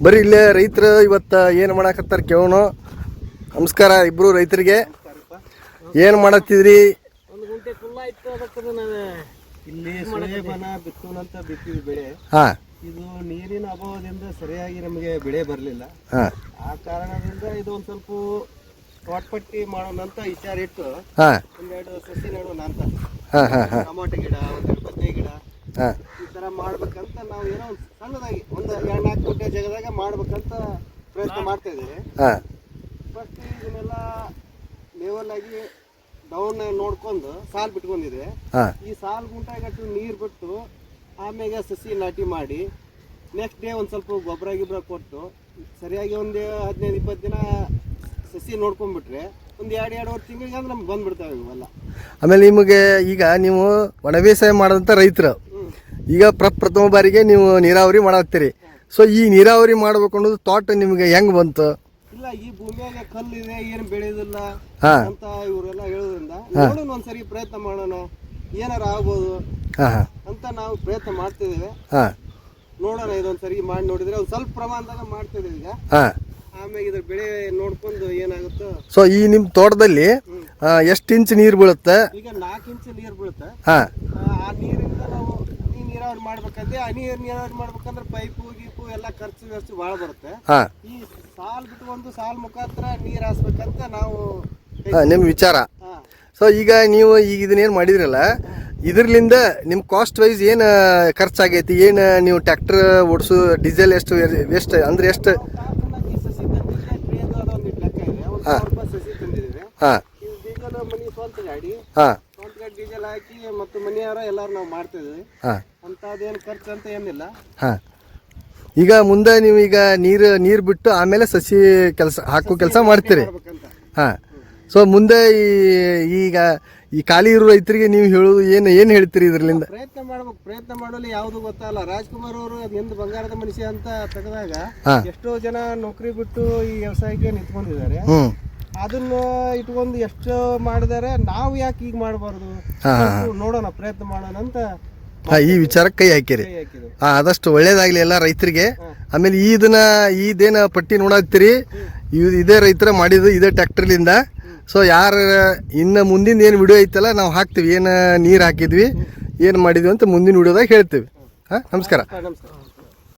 ಬರೀ ಇಲ್ಲೇ ರೈತರು ಇವತ್ತು ಏನು ಮಾಡಕತ್ತಾರೆ ಕೇಳೋಣ ನಮಸ್ಕಾರ ಇಬ್ರು ರೈತರಿಗೆ. ಏನು ಮಾಡತ್ತಿದ್ರಿ? ಇಲ್ಲಿ ಸೂರ್ಯಪಾನ ಬಿತ್ತುವಂತ ಬಿತ್ತಿದ್ವಿ ಬೆಳೆ. ಹಾಂ. ಇದು ನೀರಿನ ಅಭಾವದಿಂದ ಸರಿಯಾಗಿ ನಮಗೆ ಬೆಳೆ ಬರಲಿಲ್ಲ. ಹಾಂ. ಆ ಕಾರಣದಿಂದ ಇದು ಒಂದು ಸ್ವಲ್ಪ ತೋಟಪಟ್ಟಿ ಮಾಡೋಣ ಅಂತ ವಿಚಾರ ಇಟ್ಟು ಹಾಂ. ಒಂದೆರಡು ಸಸಿ ನೆಡೋಣ ಅಂತ. ಹಾಂ ಹಾಂ ಹಾಂ. ಟೊಮಾಟೊ ಗಿಡ ಒಂದೆರಡು ಬದ್ನೆ ಗಿಡ. ಮಾಡ್ಬೇಕಂತ ನಾವು ಏನೋ ಒಂದು ಸಣ್ಣದಾಗಿ ಒಂದು ಎರಡು ನಾಲ್ಕು ಗುಂಟೆ ಜಾಗದಾಗ ಮಾಡ್ಬೇಕಂತ ಪ್ರಯತ್ನ ಮಾಡ್ತಾ ಇದ್ದೀವಿ. ಹಾಂ. ಫಸ್ಟ್ ಇದನ್ನೆಲ್ಲ ಲೆವೆಲ್ ಆಗಿ ಡೌನ್ ನೋಡ್ಕೊಂಡು ಸಾಲ್ ಬಿಟ್ಕೊಂಡಿದೆ. ಹಾಂ. ಈ ಸಾಲ್ ಗುಂಟಾಗಟ್ಟು ನೀರು ಬಿಟ್ಟು ಆಮ್ಯಾಗ ಸಸಿ ನಾಟಿ ಮಾಡಿ ನೆಕ್ಸ್ಟ್ ಡೇ ಒಂದು ಸ್ವಲ್ಪ ಗೊಬ್ಬರ ಗಿಬ್ಬರ ಕೊಟ್ಟು ಸರಿಯಾಗಿ ಒಂದು ಹದಿನೈದು ಇಪ್ಪತ್ತು ದಿನ ಸಸಿ ನೋಡ್ಕೊಂಡ್ಬಿಟ್ರೆ ಒಂದು ಎರಡು ಎರಡುವರೆ ತಿಂಗಳಿಗೆ ಅಂದ್ರೆ ನಮ್ಗೆ ಬಂದ್ಬಿಡ್ತಾವೆ ಇವೆಲ್ಲ. ಆಮೇಲೆ ನಿಮಗೆ ಈಗ ನೀವು ಒಣ ಬೇಸಾಯ ಮಾಡಿದಂಥ ರೈತರು. ಈಗ ಪ್ರಪ್ರಥಮ ಬಾರಿಗೆ ನೀವು ನೀರಾವರಿ ಮಾಡತ್ತೀರಿ ಸೊ ಈ ನೀರಾವರಿ ಮಾಡ್ಬೇಕು ಅನ್ನೋದು ತೋಟ ನಿಮಗೆ ಹೆಂಗ್ ಬಂತು? ಇಲ್ಲ ಈ ಭೂಮಿಯಾಗ ಕಲ್ಲಿದೆ ಏನು ಬೆಳೆಯೋದಿಲ್ಲ ಅಂತ ಇವರೆಲ್ಲ ಹೇಳೋದ್ರಿಂದ ನೋಡೋಣ ಒಂದ್ಸರಿ ಪ್ರಯತ್ನ ಮಾಡೋಣ ಏನಾರ ಆಗ್ಬೋದು ಅಂತ ನಾವು ಪ್ರಯತ್ನ ಮಾಡ್ತಿದ್ದೇವೆ. ನೋಡೋಣ ಇದೊಂದ್ಸರಿ ಮಾಡಿ ನೋಡಿದ್ರೆ ಒಂದು ಸ್ವಲ್ಪ ಪ್ರಮಾಣದಾಗ ಮಾಡ್ತಿದ್ದೇವೆ ಈಗ. ಆಮ್ಯಾಗ ಇದ್ರ ಬೆಳೆ ನೋಡ್ಕೊಂಡು ಏನಾಗುತ್ತೋ. ಸೊ ಈ ನಿಮ್ಮ ತೋಟದಲ್ಲಿ ಎಷ್ಟು ಇಂಚ್ ನೀರು ಬೀಳುತ್ತೆ? ಈಗ ನಾಲ್ಕು ಇಂಚು ನೀರು ಬೀಳುತ್ತೆ. ಹಾಂ. ಆ ಆ ನೀರಿಂದ ನಾವು ನೀರಾವರಿ ಮಾಡ್ಬೇಕಂದ್ರೆ ಹನಿ ನೀರಾವರಿ ಮಾಡ್ಬೇಕಂದ್ರೆ ಪೈಪು ಗೀಪು ಎಲ್ಲ ಖರ್ಚು ವೆಚ್ಚ ಭಾಳ ಬರುತ್ತೆ. ಹಾಂ. ಈ ಸಾಲ್ ಒಂದು ಸಾಲ್ ಮುಖಾಂತರ ನೀರ್ ಹಾಸ್ಬೇಕಂತ ನಾವು ಹಾಂ ನಿಮ್ಮ ವಿಚಾರ. ಹಾಂ. ಸೊ ಈಗ ನೀವು ಈಗ ಇದನ್ನೇನು ಮಾಡಿದ್ರಲ್ಲ ಇದ್ರಲಿಂದ ನಿಮ್ಮ ಕಾಸ್ಟ್ ವೈಸ್ ಏನು ಖರ್ಚಾಗೈತಿ? ಏನು ನೀವು ಟ್ಯಾಕ್ಟರ್ ಓಡಿಸು ಡೀಸೆಲ್ ಎಷ್ಟು ಎಷ್ಟು ಅಂದ್ರೆ ಎಷ್ಟು? ಹಾ ಸಸಿ ತಂದಿದ್ರೆ ಟ್ರೇದು ಅದೊಂದು ಲೆಕ್ಕ ಇದೆ. ಒಂದು ಸಾವಿರ ರೂಪಾಯಿ ಸಸಿ ತಂದಿದ್ದೀವಿ. ಹಾಂ. ಮನಿ ಸ್ವಂತ ಗಾಡಿ. ಹಾಂ. ಡೀಸೆಲ್ ಹಾಕಿ ಮತ್ತು ಮನೆಯವರ ಎಲ್ಲರೂ ನಾವು ಮಾಡ್ತಿದ್ವಿ ಹಾಂ. ಅಂಥದ್ದೇನು ಖರ್ಚು ಅಂತ ಏನಿಲ್ಲ. ಹಾಂ. ಈಗ ಮುಂದೆ ನೀವು ಈಗ ನೀರು ನೀರು ಬಿಟ್ಟು ಆಮೇಲೆ ಸಸಿ ಕೆಲಸ ಹಾಕೋ ಕೆಲಸ ಮಾಡ್ತೀರಿ. ಹಾ. ಸೊ ಮುಂದೆ ಈ ಈಗ ಈ ಖಾಲಿ ಇರೋ ರೈತರಿಗೆ ನೀವು ಹೇಳೋದು ಏನು ಏನು ಹೇಳ್ತೀರಿ ಇದರಿಂದ ಪ್ರಯತ್ನ ಮಾಡ್ಬೇಕು. ಪ್ರಯತ್ನ ಮಾಡಲು ಯಾವುದು ಗೊತ್ತಲ್ಲ. ರಾಜ್ಕುಮಾರ್ ಅವರು ಎಂದು ಬಂಗಾರದ ಮನುಷ್ಯ ಅಂತ ತೆಗೆದಾಗ ಹಾ. ಎಷ್ಟೋ ಜನ ನೌಕರಿ ಬಿಟ್ಟು ಈ ವ್ಯವಸಾಯಕ್ಕೆ ನಿಂತ್ಕೊಂಡಿದ್ದಾರೆ. ಹ್ಞೂ ಅದನ್ನ ಇಟ್ಕೊಂಡು ಎಷ್ಟು ಮಾಡಿದಾರೆ ನಾವು ಯಾಕೆ ಈಗ ಮಾಡಬಾರ್ದು? ನೋಡೋಣ ಪ್ರಯತ್ನ ಮಾಡೋಣ ಅಂತ ಹಾ ಈ ವಿಚಾರಕ್ಕೆ ಕೈ ಹಾಕಿರಿ. ಹಾ ಆದಷ್ಟು ಒಳ್ಳೇದಾಗಲಿ ಎಲ್ಲ ರೈತರಿಗೆ. ಆಮೇಲೆ ಇದನ್ನ ಇದೇನ ಪಟ್ಟಿ ನೋಡತ್ತೀರಿ. ಇವ್ ಇದೇ ರೈತರ ಮಾಡಿದ್ದು ಇದೇ ಟ್ಯಾಕ್ಟರ್ಲಿಂದ ಸೊ ಯಾರು ಇನ್ನು ಮುಂದಿನ ಏನು ವಿಡಿಯೋ ಐತಲ್ಲ ನಾವು ಹಾಕ್ತೀವಿ. ಏನು ನೀರು ಹಾಕಿದ್ವಿ ಏನು ಮಾಡಿದ್ವಿ ಅಂತ ಮುಂದಿನ ವಿಡಿಯೋದಾಗ ಹೇಳ್ತೀವಿ. ಹಾಂ ನಮಸ್ಕಾರ.